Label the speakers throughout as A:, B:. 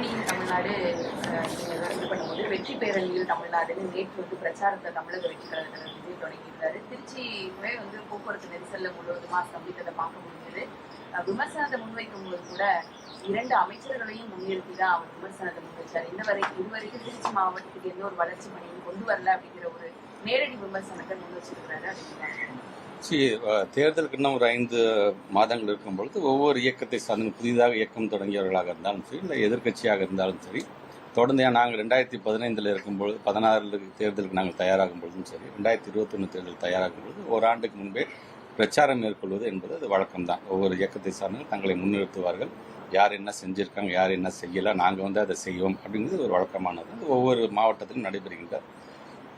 A: தீபாவளியின் தமிழ்நாடு இது பண்ணும்போது வெற்றி பேரணியில் தமிழ்நாடுன்னு நேற்று வந்து பிரச்சாரத்தை தமிழக வெற்றி கழகத்தில் வந்து தொடங்கியிருந்தாரு திருச்சியுமே வந்து போக்குவரத்து நெரிசல்ல முழுவதுமா ஸ்தம்பித்ததை பார்க்க முடிஞ்சது. விமர்சனத்தை முன்வைக்கும் போது கூட இரண்டு அமைச்சர்களையும் முன்னிறுத்தி தான் அவர் விமர்சனத்தை முன்வைச்சார். இந்த வரை இதுவரைக்கும் திருச்சி மாவட்டத்துக்கு எந்த ஒரு வளர்ச்சி பணியும் கொண்டு வரல அப்படிங்கிற ஒரு நேரடி விமர்சனத்தை முன் வச்சிருக்கிறாரு அப்படின்னு
B: சி தேர்தலுக்கு இன்னும் ஒரு ஐந்து மாதங்கள் இருக்கும் பொழுது ஒவ்வொரு இயக்கத்தை சார்ந்து புதிதாக இயக்கம் தொடங்கியவர்களாக இருந்தாலும் சரி இல்லை எதிர்க்கட்சியாக இருந்தாலும் சரி தொடர்ந்து நாங்கள் ரெண்டாயிரத்தி பதினைந்தில் இருக்கும்பொழுது பதினாறில் தேர்தலுக்கு நாங்கள் தயாராகும் பொழுதும் சரி ரெண்டாயிரத்தி இருபத்தொன்று தேர்தல் தயாராகும் பொழுது ஓராண்டுக்கு முன்பே பிரச்சாரம் மேற்கொள்வது என்பது அது வழக்கம்தான். ஒவ்வொரு இயக்கத்தை சார்ந்து தங்களை முன்னிறுத்துவார்கள். யார் என்ன செஞ்சுருக்காங்க யார் என்ன செய்யலை நாங்கள் வந்து அதை செய்வோம் அப்படிங்கிறது ஒரு வழக்கமானது. ஒவ்வொரு மாவட்டத்திலும் நடைபெறுகின்ற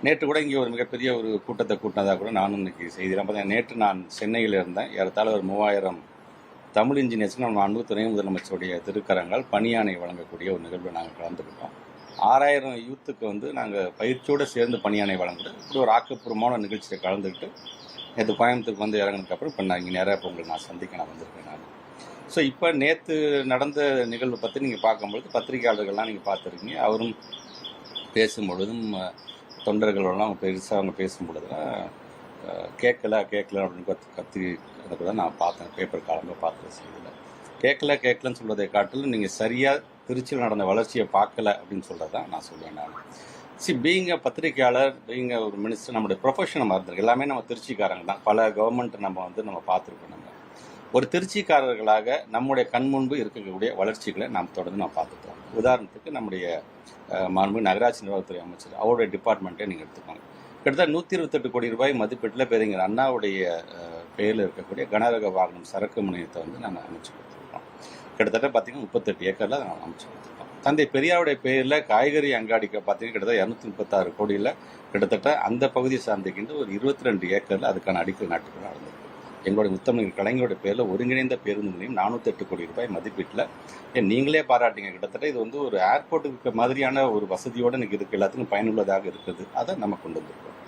B: நேற்று கூட இங்கே ஒரு மிகப்பெரிய ஒரு கூட்டத்தை கூட்டினதாக கூட நானும் இன்னைக்கு செய்தியில் பார்த்தீங்கன்னா நேற்று நான் சென்னையில் இருந்தேன். ஏறத்தாழ ஒரு மூவாயிரம் தமிழ் இன்ஜினியர்ஸ்க்கு நம்ம அன்பு துணை முதலமைச்சருடைய திருக்கரங்கள் பணியாணை வழங்கக்கூடிய ஒரு நிகழ்வில் நாங்கள் கலந்துக்கிட்டோம். ஆறாயிரம் யூத்துக்கு வந்து நாங்கள் பயிற்சியோடு சேர்ந்து பணியானை வழங்குறது. இப்படி ஒரு ஆக்கப்பூர்வமான நிகழ்ச்சியில் கலந்துக்கிட்டு நேற்று கோயம்புத்தூருக்கு வந்து இறங்கினதுக்கப்புறம் இப்போ நான் இங்கே நேராக இப்போ நான் சந்திக்க நான் வந்திருக்கேன் நான். ஸோ இப்போ நேற்று நடந்த நிகழ்வு பற்றி நீங்கள் பார்க்கும்பொழுது பத்திரிகையாளர்கள்லாம் நீங்கள் பார்த்துருக்கீங்க. அவரும் பேசும் தொண்டர்களோட தொண்டர்களெல்லாம் அவங்க பெருசாக அவங்க பேசும் கேட்கல கேட்கல அப்படின்னு கத்து கத்தி அதை கூட நான் பார்த்தேன். பேப்பர் காலமாக பார்த்த செய்தியில் கேட்கல கேட்கலன்னு சொல்கிறதை காட்டிலும் நீங்கள் சரியாக திருச்சியில் நடந்த வளர்ச்சியை பார்க்கல அப்படின்னு சொல்கிறத நான் சொல்லுவேன் நான். சி பீங்க பத்திரிகையாளர் பீங்க ஒரு மினிஸ்டர் நம்மளுடைய ப்ரொஃபஷன் நம்ம இருந்திருக்கு. எல்லாமே நம்ம திருச்சிக்காரங்க தான். பல கவர்மெண்ட் நம்ம வந்து நம்ம பார்த்துருக்கோம் நம்ம. ஒரு திருச்சிக்காரர்களாக நம்முடைய கண் முன்பு இருக்கக்கூடிய வளர்ச்சிகளை நாம் தொடர்ந்து நாம் பார்த்துக்கிறோம் உதாரணத்துக்கு நம்முடைய மாண்பு நகராட்சி நிர்வாகத்துறை அமைச்சர் அவருடைய டிபார்ட்மெண்ட்டை நீங்கள் எடுத்துக்கோங்க. கிட்டத்தட்ட நூற்றி இருபத்தெட்டு கோடி ரூபாய் மதிப்பீட்டில் பேருங்கிற அண்ணாவுடைய பெயரில் இருக்கக்கூடிய கனரக வாகனம் சரக்கு முனையத்தை வந்து நாங்கள் அமைச்சு கொடுத்துருக்கோம். கிட்டத்தட்ட பார்த்தீங்கன்னா முப்பத்தெட்டு ஏக்கரில் அதை நாங்கள் அமைச்சு கொடுத்துருக்கோம். தந்தை பெரியாருடைய பேரில் காய்கறி அங்காடிக்கு பார்த்தீங்கன்னா கிட்டத்தட்ட இரநூத்தி முப்பத்தாறு கோடியில் கிட்டத்தட்ட அந்த பகுதியை சார்ந்திருக்கின்ற ஒரு இருபத்தி ரெண்டு ஏக்கரில் அதுக்கான அடிக்கல் நாட்டுகள் நடந்திருக்கு. எங்களுடைய முத்தமிழ் கலைஞருடைய பேரில் ஒருங்கிணைந்த பேருந்து நிலையம் நானூற்றி எட்டு கோடி ரூபாய் மதிப்பீட்டில். ஏன் நீங்களே பாராட்டிங்க. கிட்டத்தட்ட இது வந்து ஒரு ஏர்போர்ட்டுக்கு மாதிரியான ஒரு வசதியோடு எனக்கு இருக்குது எல்லாத்துக்கும் பயனுள்ளதாக இருக்குது. அதை நம்ம கொண்டு வந்திருக்கோம்.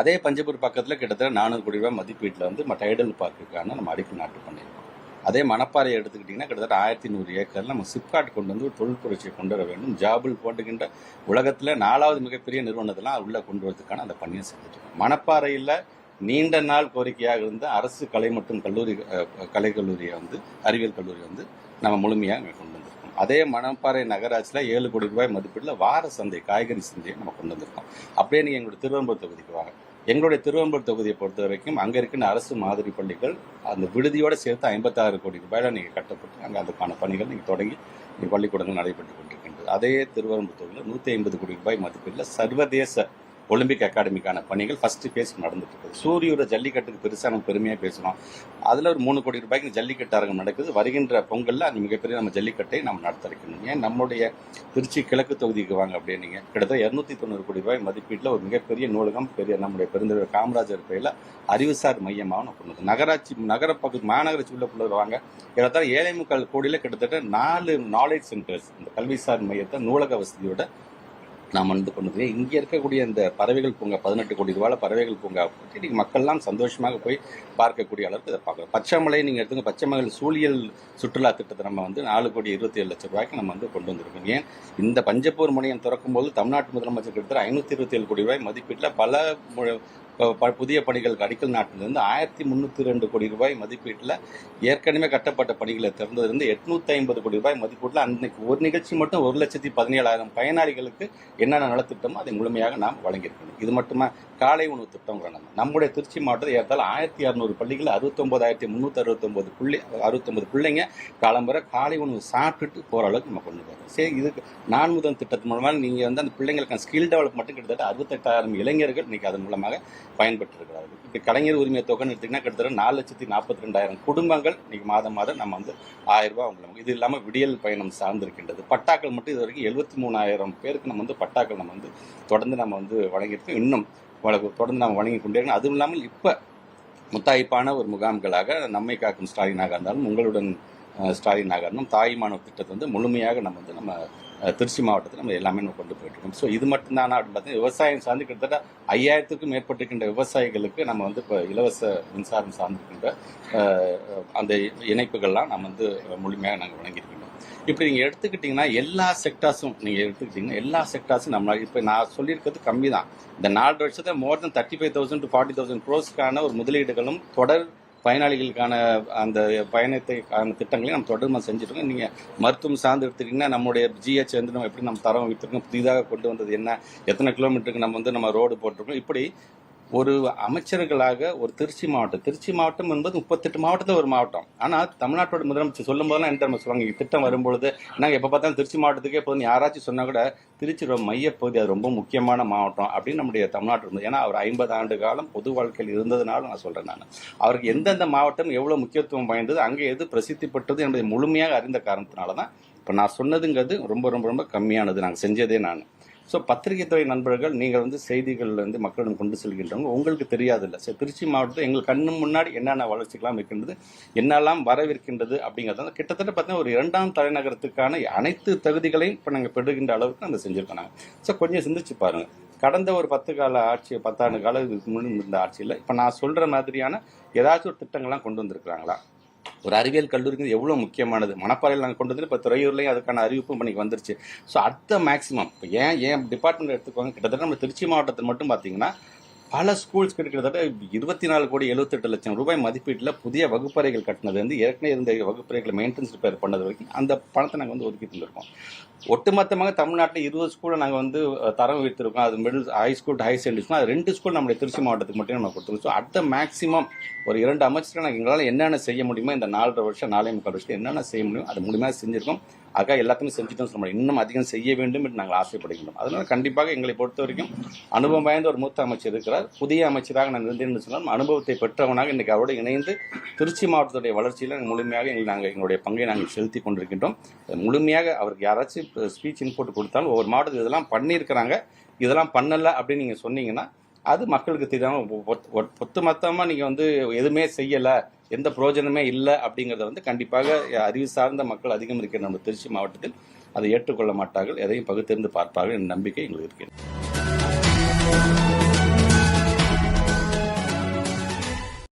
B: அதே பஞ்சபூர் பக்கத்தில் கிட்டத்தட்ட நானூறு கோடி ரூபாய் மதிப்பீட்டில் வந்து நம்ம டைடல் பார்க்குக்கான நம்ம அடிப்பு நாட்டு பண்ணியிருக்கோம். அதே மணப்பாறையை எடுத்துக்கிட்டிங்கன்னா கிட்டத்தட்ட ஆயிரத்தி நூறு ஏக்கரில் நம்ம சிப்காட் கொண்டு வந்து ஒரு தொழில் புரட்சியை கொண்டு வர வேண்டும். ஜாபில் போட்டுக்கின்ற உலகத்தில் நாலாவது மிகப்பெரிய நிறுவனத்தெல்லாம் உள்ளே கொண்டு வரதுக்கான அந்த பணியை செஞ்சுட்டு மணப்பாறையில் நீண்ட நாள் கோரிக்கையாக இருந்த அரசு கலை மற்றும் கல்லூரி கலை கலைக்கல்லூரியை வந்து அறிவியல் கல்லூரி வந்து நம்ம முழுமையாக இங்கே கொண்டு வந்திருக்கோம். அதே மணப்பாறை நகராட்சியில் ஏழு கோடி ரூபாய் மதிப்பீட்டில் வார சந்தை காய்கறி சந்தையை நம்ம கொண்டு வந்திருக்கோம். அப்படியே நீங்கள் எங்களுடைய திருவம்பூர் தொகுதிக்கு வாங்க. எங்களுடைய திருவம்பூர் தொகுதியை பொறுத்த வரைக்கும் அங்கே இருக்கிற அரசு மாதிரி பள்ளிகள் அந்த விடுதியோடு சேர்த்து ஐம்பத்தாறு கோடி ரூபாயில் நீங்கள் கட்டப்பட்டு அங்கே அதுக்கான பணிகள் நீங்கள் தொடங்கி நீங்கள் பள்ளிக்கூடங்கள் நடைபெற்று கொண்டிருக்கின்றது. அதே திருவரம்பூர் தொகுதியில் நூற்றி ஐம்பது கோடி ரூபாய் மதிப்பீட்டில் சர்வதேச ஒலிம்பிக் அகாடமிக்கான பணிகள் ஃபஸ்ட்டு பேஸ் நடந்துட்டுருக்குது சூரியோட ஜல்லிக்கட்டுக்கு பெருசாக நம்ம பெருமையாக பேசுகிறோம் அதில் ஒரு மூணு கோடி ரூபாய்க்கு ஜல்லிக்கட்டு அரங்கம் நடக்குது. வருகின்ற பொங்கலில் அந்த மிகப்பெரிய நம்ம ஜல்லிக்கட்டை நம்ம நடத்திருக்கணும் ஏன்? நம்முடைய திருச்சி கிழக்கு தொகுதிக்கு வாங்க அப்படின்னீங்க கிட்டத்தட்ட இரநூத்தி தொண்ணூறு கோடி ரூபாய் மதிப்பீட்டில் ஒரு மிகப்பெரிய நூலகம் பெரிய நம்முடைய பெருந்தலைவர் காமராஜர் பெயரில் அறிவுசார் மையமாக நம்ம கொண்டு நகராட்சி நகர பகுதி மாநகராட்சி உள்ள புள்ள வாங்க. ஏறத்தாழ ஏழை முக்கால் கோடியில் கிட்டத்தட்ட நாலு நாலேஜ் சென்டர்ஸ் இந்த கல்விசார் மையத்தை நூலக வசதியோட நாம் வந்து கொண்டு இங்கே இருக்கக்கூடிய இந்த பறவைகள் பூங்கா பதினெட்டு கோடி ரூபாயில் பறவைகள் பூங்கா பற்றி நீங்கள் மக்கள்லாம் சந்தோஷமாக போய் பார்க்கக்கூடிய அளவுக்கு இதை பார்க்கலாம் பச்சைமலை நீங்கள் எடுத்துங்க பச்சைமலை சூழியல் சுற்றுலா திட்டத்தை நம்ம வந்து நாலு கோடி இருபத்தி ஏழு லட்சம் ரூபாய்க்கு நம்ம வந்து கொண்டு வந்திருக்கோம். ஏன்? இந்த பஞ்சப்பூர் முனையம் திறக்கும் போது தமிழ்நாட்டு முதலமைச்சர் கிட்டத்தட்ட ஐநூற்றி இருபத்தி ஏழு கோடி ரூபாய் மதிப்பீட்டில் பல புதிய பணிகளுக்கு அடிக்கல் நாட்டிலிருந்து ஆயிரத்தி முந்நூற்றி ரெண்டு கோடி ரூபாய் மதிப்பீட்டில் ஏற்கனவே கட்டப்பட்ட பணிகளை திறந்ததிலிருந்து எட்நூத்தி ஐம்பது கோடி ரூபாய் மதிப்பீட்டில் அன்னைக்கு ஒரு நிகழ்ச்சி மட்டும் ஒரு லட்சத்தி பதினேழாயிரம் பயனாளிகளுக்கு என்னென்ன நலத்திட்டமோ அதை முழுமையாக நாம் வழங்கியிருக்கணும் இது மட்டுமா? காலை உணவு திட்டம் நம்ம. நம்முடைய திருச்சி மாவட்டத்தில் ஏற்றால் ஆயிரத்தி அறுநூறு பள்ளிகள் அறுபத்தொம்போதாயிரத்தி முந்நூற்றி அறுபத்தொம்போது பிள்ளை அறுபத்தொம்பது பிள்ளைங்க காலம்புற காலை உணவு சாப்பிட்டுட்டு போகிற அளவுக்கு நம்ம கொண்டு வரோம் சரி இதுக்கு நான் முதல் திட்டத்தின் மூலமாக நீங்கள் வந்து அந்த பிள்ளைங்களுக்கான ஸ்கில் டெவலப் மட்டும் கிட்டத்தட்ட அறுபத்தெட்டாயிரம் இளைஞர்கள் இன்றைக்கி அதன் மூலமாக பயன்பெற்றிருக்கிறார்கள். இப்போ கலைஞர் உரிமை தொகைன்னு எடுத்திங்கன்னா கிட்டத்தட்ட நாலு லட்சத்தி நாற்பத்தி ரெண்டாயிரம் குடும்பங்கள் இன்னைக்கு மாதம் மாதம் நம்ம வந்து ஆயிரம் ரூபாய் அவங்களுக்கு இது இல்லாமல் விடியல் பயணம் சார்ந்திருக்கின்றது. பட்டாக்கள் மட்டும் இது வரைக்கும் எழுபத்தி மூணாயிரம் பேருக்கு நம்ம வந்து பட்டாக்கள் நம்ம வந்து தொடர்ந்து நம்ம வந்து வழங்கியிருக்கோம். இன்னும் வழங்க- தொடர்ந்து நம்ம வழங்கி கொண்டே இருக்கணும். அதுவும் இல்லாமல் இப்போ முத்தாய்ப்பான ஒரு முகாம்களாக நம்மை காக்கும் ஸ்டாலினாக இருந்தாலும் உங்களுடன் ஸ்டாலினாக இருந்தாலும் தாய் திட்டத்தை வந்து முழுமையாக நம்ம வந்து நம்ம திருச்சி மாவட்டத்தில் நம்ம எல்லாமே நம்ம கொண்டு போயிட்டுருக்கோம். ஸோ இது மட்டும்தானா அப்படின்னு பார்த்தீங்கன்னா விவசாயம் சார்ந்து கிட்டத்தட்ட ஐயாயிரத்துக்கும் மேற்பட்டிருக்கின்ற விவசாயிகளுக்கு நம்ம வந்து இப்போ இலவச மின்சாரம் சார்ந்திருக்கின்ற அந்த இணைப்புகள்லாம் நம்ம வந்து முழுமையாக நாங்கள் வழங்கியிருக்கின்றோம். இப்படி நீங்கள் எடுத்துக்கிட்டிங்கன்னா எல்லா செக்டார்ஸும் நீங்கள் எடுத்துக்கிட்டிங்கன்னா எல்லா செக்டார்ஸும் நம்ம இப்போ நான் சொல்லியிருக்கிறது கம்மி தான் இந்த நாலு வருஷத்துல more then thirty five thousand to forty thousand க்ரோஸ்க்கான ஒரு முதலீடுகளும் தொடர் பயனாளிகளுக்கான அந்த பயணத்தைக்கான திட்டங்களையும் நம்ம தொடர்ந்து செஞ்சுருக்கோம் நீங்கள் மருத்துவம் சார்ந்து எடுத்துக்கிட்டிங்கன்னா நம்மளுடைய ஜிஹெச் வந்து நம்ம எப்படி நம்ம தரம் வைத்திருக்கோம் புதிதாக கொண்டு வந்தது என்ன எத்தனை கிலோமீட்டருக்கு நம்ம வந்து நம்ம ரோடு போட்டிருக்கோம் இப்படி ஒரு அமைச்சர்களாக ஒரு திருச்சி மாவட்டம். திருச்சி மாவட்டம் என்பது முப்பத்தெட்டு மாவட்டத்தில் ஒரு மாவட்டம். ஆனால் தமிழ்நாட்டோட முதலமைச்சர் சொல்லும் போதெல்லாம் என்ன தெரியுமா சொல்லுவாங்க? திட்டம் வரும்பொழுது நாங்கள் எப்போ பார்த்தாலும் திருச்சி மாவட்டத்துக்கே போதும் யாராச்சும் சொன்னால் கூட திருச்சி ரொம்ப மையப்பகுதி அது ரொம்ப முக்கியமான மாவட்டம் அப்படின்னு நம்முடைய தமிழ்நாட்டில் இருந்தது. ஏன்னா அவர் ஐம்பது ஆண்டு காலம் பொது வாழ்க்கையில் இருந்ததுனால நான் சொல்கிறேன் நான். அவருக்கு எந்தெந்த மாவட்டம் எவ்வளோ முக்கியத்துவம் வாய்ந்தது அங்கே எது பிரசித்தி பெற்றது என்பதை முழுமையாக அறிந்த காரணத்தினால தான் இப்போ நான் சொன்னதுங்கிறது ரொம்ப ரொம்ப ரொம்ப கம்மியானது. நாங்கள் செஞ்சதே நான். ஸோ பத்திரிகை துறை நண்பர்கள் நீங்கள் வந்து செய்திகள் வந்து மக்களிடம் கொண்டு செல்கின்றவங்க உங்களுக்கு தெரியாதில்ல. சரி திருச்சி மாவட்டத்தில் எங்கள் கண்ணு முன்னாடி என்னென்ன வளர்ச்சிகளாம் இருக்கின்றது என்னெல்லாம் வரவிருக்கின்றது அப்படிங்கிறது கிட்டத்தட்ட பார்த்தீங்கன்னா ஒரு இரண்டாம் தலைநகரத்துக்கான அனைத்து தகுதிகளையும் இப்போ நாங்கள் பெறுகின்ற அளவுக்கு நாங்கள் செஞ்சுருக்கோம் நாங்கள் ஸோ கொஞ்சம் சிந்திச்சு பாருங்கள் கடந்த ஒரு பத்து கால ஆட்சி பத்தாண்டு கால இதுக்கு முன்னாடி இருந்த ஆட்சியில் இப்போ நான் சொல்கிற மாதிரியான ஏதாச்சும் ஒரு திட்டங்கள்லாம் கொண்டு வந்திருக்கிறாங்களா? ஒரு அறிவியல் கல்லூரிக்கு எவ்வளோ முக்கியமானது? மணப்பாறையில் நாங்கள் கொண்டு வந்து இப்போ துறையூர்லேயும் அதுக்கான அறிவிப்பும் பண்ணி வந்துருச்சு. ஸோ அடுத்த மேக்ஸிமம் இப்போ ஏன் ஏன் டிபார்ட்மெண்ட் எடுத்துக்கோங்க கிட்டத்தட்ட நம்ம திருச்சி மாவட்டத்தில் மட்டும் பார்த்தீங்கன்னா பல ஸ்கூல்ஸ் கிட்டத்தட்ட இருபத்தி நாலு கோடி எழுபத்தெட்டு லட்சம் ரூபாய் மதிப்பீட்டில் புதிய வகுப்பறைகள் கட்டினது வந்து ஏற்கனவே இருந்த வகுப்பறைகளை மெயின்டெனன்ஸ் ரிப்பேர் பண்ணது வரைக்கும் அந்த பணத்தை நாங்கள் வந்து ஒதுக்கி தந்துருக்கோம் ஒட்டுமொத்தமாக தமிழ்நாட்டில் இருபது ஸ்கூலை நாங்கள் வந்து தரம் வைத்திருக்கோம் அது middle high school high secondary அது ரெண்டு ஸ்கூல் நம்முடைய திருச்சி மாவட்டத்துக்கு மட்டும் நம்ம கொடுத்துருக்கோம். ஸோ அடுத்த மேக்ஸிமம் ஒரு இரண்டு அமைச்சர்கள் நாங்கள் எங்களால் என்னென்ன செய்ய முடியுமோ இந்த நாலரை வருஷம் நாலே முக்கால் வருஷத்துக்கு என்னென்ன செய்ய முடியும் அது மூலியமாக செஞ்சுருக்கோம். அதுக்காக எல்லாத்தையுமே செஞ்சுட்டோம் சொல்ல முடியும் இன்னும் அதிகம் செய்ய வேண்டும் என்று நாங்கள் ஆசைப்படுகின்றோம். அதனால் கண்டிப்பாக எங்களை பொறுத்த வரைக்கும் அனுபவம் வாய்ந்த ஒரு மூத்த அமைச்சர் இருக்கிறார். புதிய அமைச்சராக நான் இருந்தேன் சொன்னால் அனுபவத்தை பெற்றவனாக இன்றைக்கு அவரோடு இணைந்து திருச்சி மாவட்டத்துடைய வளர்ச்சியில் முழுமையாக எங்கள் நாங்கள் எங்களுடைய பங்கை நாங்கள் செலுத்தி கொண்டிருக்கின்றோம். முழுமையாக அவருக்கு யாராச்சும் ஸ்பீச் இன்புட் கொடுத்தாலும் ஒவ்வொரு மாவட்டத்தில் இதெல்லாம் பண்ணியிருக்கிறாங்க. இதெல்லாம் பண்ணலை அப்படின்னு நீங்கள் சொன்னீங்கன்னா அது மக்களுக்கு தெரியாமல் ஒத்து மொத்தமாக நீங்கள் வந்து எதுவுமே செய்யலை எந்த பிரயோஜனமே இல்லை அப்படிங்கிறத வந்து கண்டிப்பாக அறிவு சார்ந்த மக்கள் அதிகம் இருக்கிற நம்ம திருச்சி மாவட்டத்தில் அதை ஏற்றுக்கொள்ள மாட்டார்கள். எதையும் பகுத்தறிந்து பார்ப்பார்கள் என்ற நம்பிக்கை எங்களுக்கு இருக்கிறது